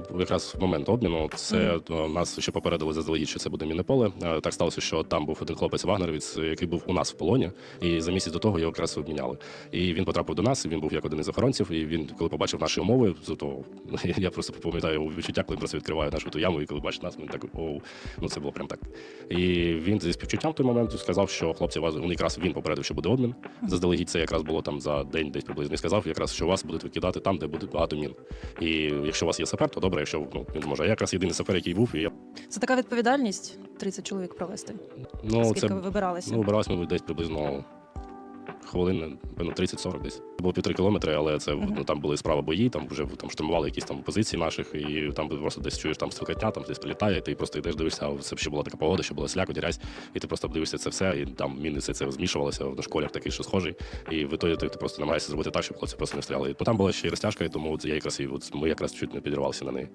по- якраз в момент обміну. Це е, нас ще попередили заздалегідь, що це буде мінне поле. Е, Так сталося, що там був один хлопець вагнерівець, який був у нас в полоні, і за місяць до того його якраз обміняли. І він потрапив до нас. Він був як один із охоронців. І він, коли побачив наші умови, того я просто пам'ятаю відчуття, коли просто відкриває нашу ту яму, і коли бачить нас, він так оу, ну це було прям так. І він зі співчуттям в той момент сказав, що хлопці вас якраз він попередив, що буде обмін. Заздалегідь це якраз було там за день, десь приблизно. І сказав, якраз що вас будуть викидати там, де буде багато мін. І якщо у вас є сапер, то добре, якщо ну він може. Я якраз єдиний сапер, який був, і я Це така відповідальність 30 чоловік провести. ну Скільки це ви вибиралися? ну вибиралися мабуть, десь приблизно. Хвилин, певно, 30-40 десь. Було півтори кілометри, але це ну, там були справа бої, там вже там штурмували якісь там позиції наших, і там просто десь чуєш там стрілкатня, там десь прилітає, і ти просто йдеш, дивишся, це ще була така погода, що була слякоть, грязь, і ти просто дивишся це все, і там міни все це змішувалося, на школях такий, що схожий. І в ітоді ти, ти просто намагаєшся зробити так, щоб хлопці просто не стріляли. І там була ще й розтяжка, і тому от я якраз і от ми якраз чуть не підірвалися на неї.